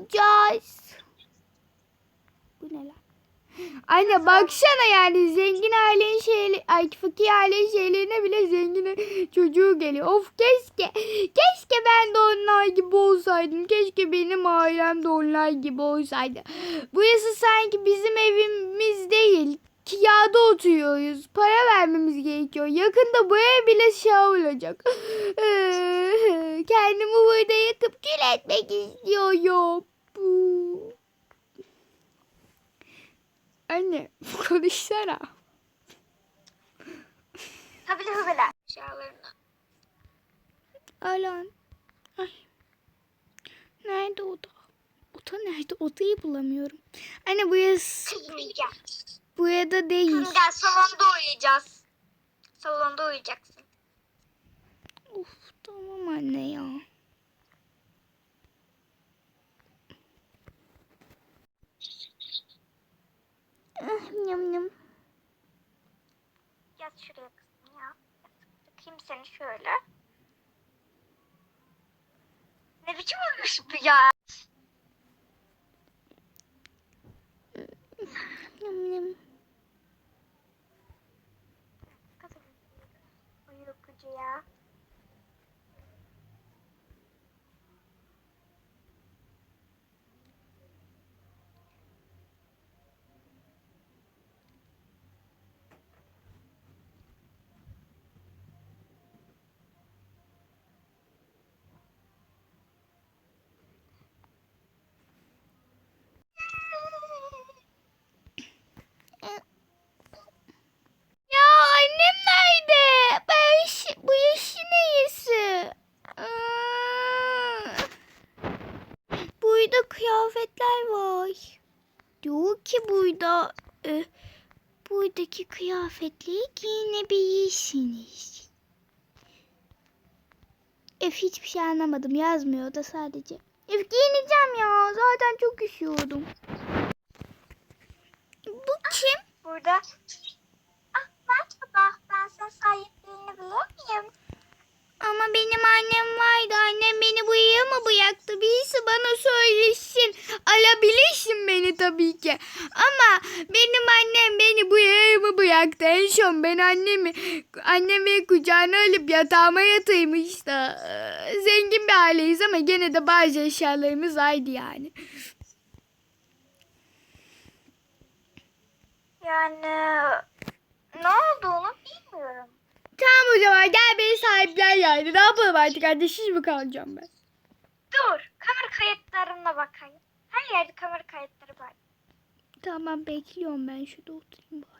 aile olacağız? Bu ne lan? Anne baksana yani zengin ailenin şeyleri, ay fakir ailenin şeylerine bile zengin çocuğu geliyor. Of keşke, keşke ben de onlar gibi olsaydım. Keşke benim ailem de onlar gibi olsaydı. Burası sanki bizim evimiz değil. Kirada oturuyoruz. Para vermemiz gerekiyor. Yakında bu ev bile şey olacak. Kendimi burada yakıp kül etmek istiyorum. Bu. Anne konuşsana. Tabii hıbılar. Eşyalarını. Alan. Ay. Nerede oda? Oda nerede? Odayı bulamıyorum. Anne burası, Kızmayacağım. burada değil. Kızım gel salonda uyuyacağız. Salonda uyuyacaksın. Of tamam anne ya. Yum yum. Yat şuraya kızım ya. Bakayım seni şöyle. Ne biçim uyuyorsun bu ya? Yum yum. Ya. Ya annem nerede? Ben işi, bu işin iyisi. Burada kıyafetler var. Diyor ki burada e, buradaki kıyafetleri giyinebilirsiniz. Ef hiçbir şey anlamadım yazmıyor da sadece. Ef giyineceğim ya zaten çok üşüyordum. Bu kim? Burada. Yatağıma yataymış da. Ee, Zengin bir aileyiz ama gene de bazı eşyalarımız aynı yani. Yani ne olduğunu bilmiyorum. Tamam o zaman gel beni sahiplen yani. Ne yapalım artık kardeşiz mi kalacağım ben? Dur. Kamera kayıtlarına bakayım. Her yerde kamera kayıtları var. Tamam bekliyorum ben şurada oturayım bari.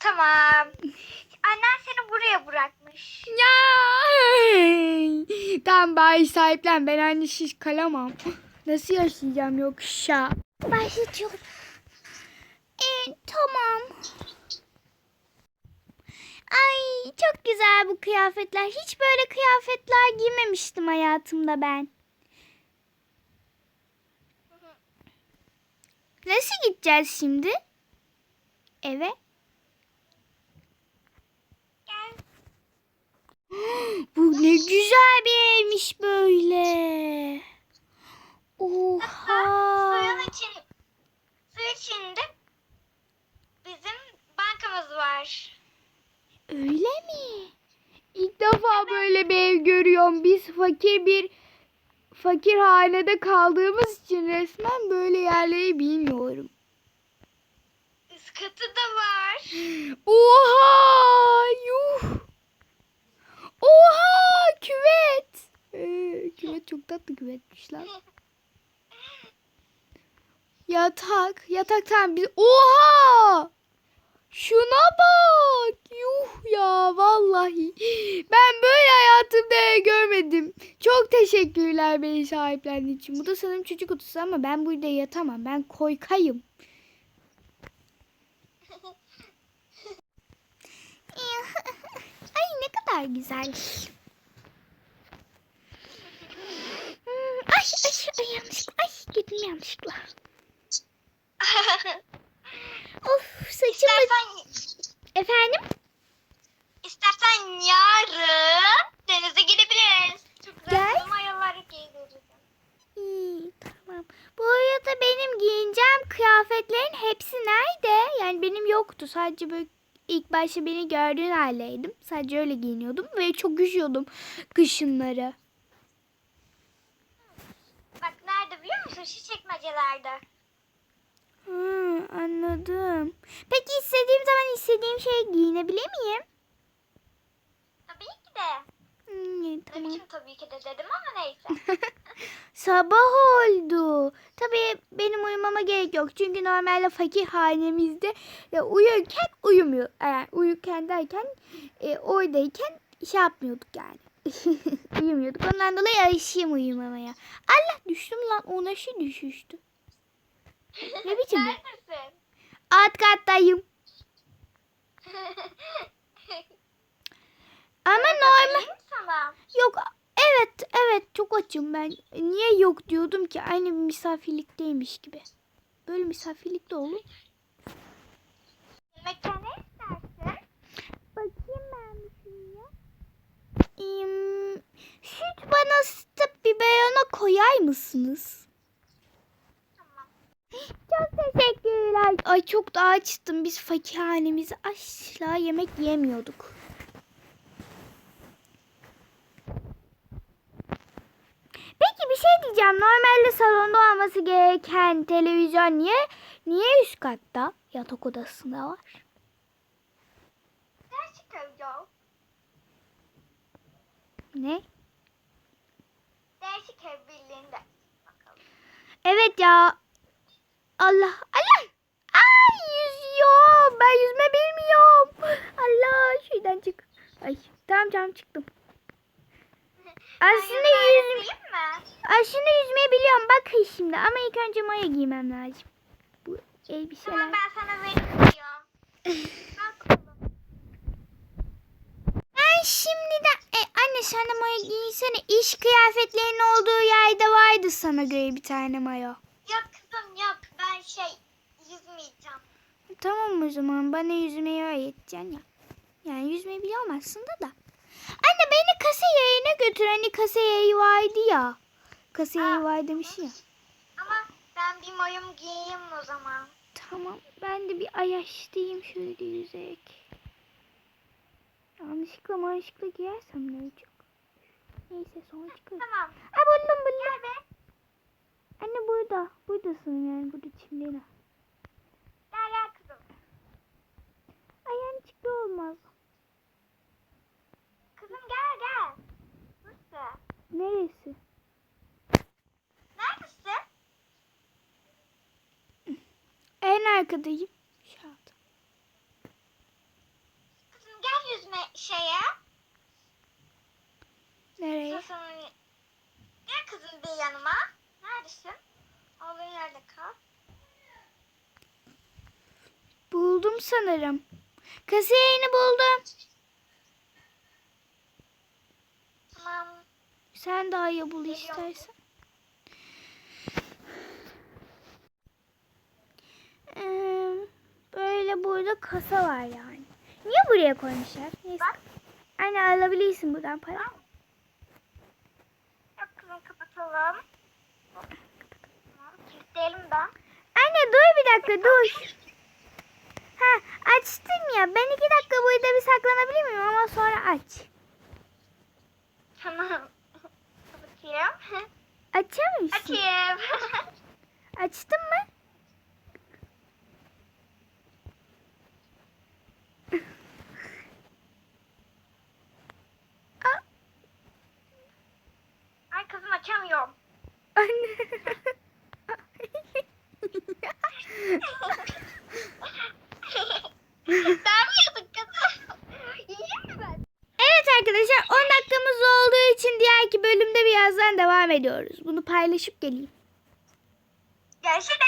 Tamam. Annen seni buraya bırakmış. Ya. Tamam bari sahiplen. Ben annesiz kalamam. Nasıl yaşayacağım yoksa? Başlatıyorum. Ee, tamam. Ay çok güzel bu kıyafetler. Hiç böyle kıyafetler giymemiştim hayatımda ben. Nasıl gideceğiz şimdi? Eve? Gel. Bu ne güzel bir evmiş böyle. Oha. Suyun için, su içinde bizim bankamız var. Öyle mi? İlk defa böyle bir ev görüyorum. Biz fakir bir fakir hanede kaldığımız için resmen böyle yerleri bilmiyorum. Katı da var. Oha! Yuh! Oha! Küvet. Ee, küvet çok tatlı küvetmiş lan. Yatak. Yatak tamam. Biz... Oha! Şuna bak. Yuh ya vallahi. Ben böyle hayatımda görmedim. Çok teşekkürler beni sahiplendiğin için. Bu da sanırım çocuk odası ama ben burada yatamam. Ben koykayım. kadar güzel. Hmm, ay ay ay yanlışlıkla. Ay girdim yanlışlıkla. of saçım. İstersen... Efendim? İstersen yarın denize girebiliriz. Çok güzel mayalar. İyi tamam. Bu arada benim giyineceğim kıyafetlerin hepsi nerede? Yani benim yoktu. Sadece böyle ilk başta beni gördüğün haldeydim. Sadece öyle giyiniyordum ve çok üşüyordum kışınları. Bak nerede biliyor musun? Şu çekmecelerde. Hı, anladım. Peki istediğim zaman istediğim şeyi giyinebilir miyim? Tabii ki de. Hmm, iyi, Ne tamam. biçim tabii ki de dedim ama neyse. Sabah oldu. Tabii benim uyumama gerek yok. Çünkü normalde fakir hanemizde ya uyurken uyumuyor. Yani uyurken derken e, oradayken şey yapmıyorduk yani. Uyumuyorduk. Ondan dolayı alışayım uyumamaya. Allah düştüm lan. Ona şey düşüştü. Ne biçim bu? Neredesin? Alt kattayım. Ama normal. Sana? Yok evet evet çok açım ben. Niye yok diyordum ki aynı bir misafirlikteymiş gibi. Böyle misafirlikte olur. Yemekten ne istersin? Bakayım ben şuraya. Hmm, süt bana ısıtıp biberona koyar mısınız? Çok teşekkürler. Ay çok da açtım. Biz fakirhanemizi asla yemek yemiyorduk. Peki bir şey diyeceğim. Normalde salonda olması gereken televizyon niye niye üst katta yatak odasında var? Ne? Değişik ev birliğinde. Evet ya. Allah Allah. Ay yüzüyor. Ben yüzme bilmiyorum. Allah şuradan çık. Ay tamam tamam çıktım. Aslında yüz, aslında yüzmeyi biliyorum. Bakın şimdi ama ilk önce maya giymem lazım. Bu elbiseler. Tamam ben sana bakalım. Ben şimdiden e, anne sen de mayo giysene. İş kıyafetlerinin olduğu yerde vardı sana göre bir tane mayo. Yok kızım yok. Ben şey yüzmeyeceğim. Tamam o zaman bana yüzmeyi öğreteceksin ya. Yani yüzmeyi biliyorum aslında da. Anne beni kasa yayına götür. Hani kasa yayı vardı ya. Kasa yayı var demiş ya. Ama ben bir mayom giyeyim o zaman. Tamam ben de bir ayaştayım şöyle yüzerek. Yanlışlıkla manşıkla giyersem ne olacak? Neyse sonra çıkarım. Tamam. Ha buldum buldum. Gel. Anne burada. Buradasın yani burada çimlerin. Gel gel kızım. Ay yani çıktı olmaz. Kızım gel gel. Nasıl? Neresi? Neredesin? En arkadayım. Şu altta. Kızım gel yüzme şeye. Nereye? Kızım. Gel kızım bir yanıma. Neredesin? Olduğun yerde kal. Buldum sanırım. Kasiyeni buldum. Tamam. Sen daha iyi bul istersen. Ee, böyle burada kasa var yani. Niye buraya koymuşlar? Neyse. Bak. Anne alabilirsin buradan para. Yok kızım kapatalım. Kilitleyelim ben. Anne dur bir dakika dur. Ha açtım ya. Ben iki dakika burada bir saklanabilir miyim ama sonra aç. Tamam. Açar mısın? Açayım. Açtın mı? Ay kızım açamıyorum. Anne. ben mi yadık kızım? İyi mi ben? Evet arkadaşlar 10 dakikamız olduğu için diğerki bölümde birazdan devam ediyoruz. Bunu paylaşıp geleyim. Görüşürüz.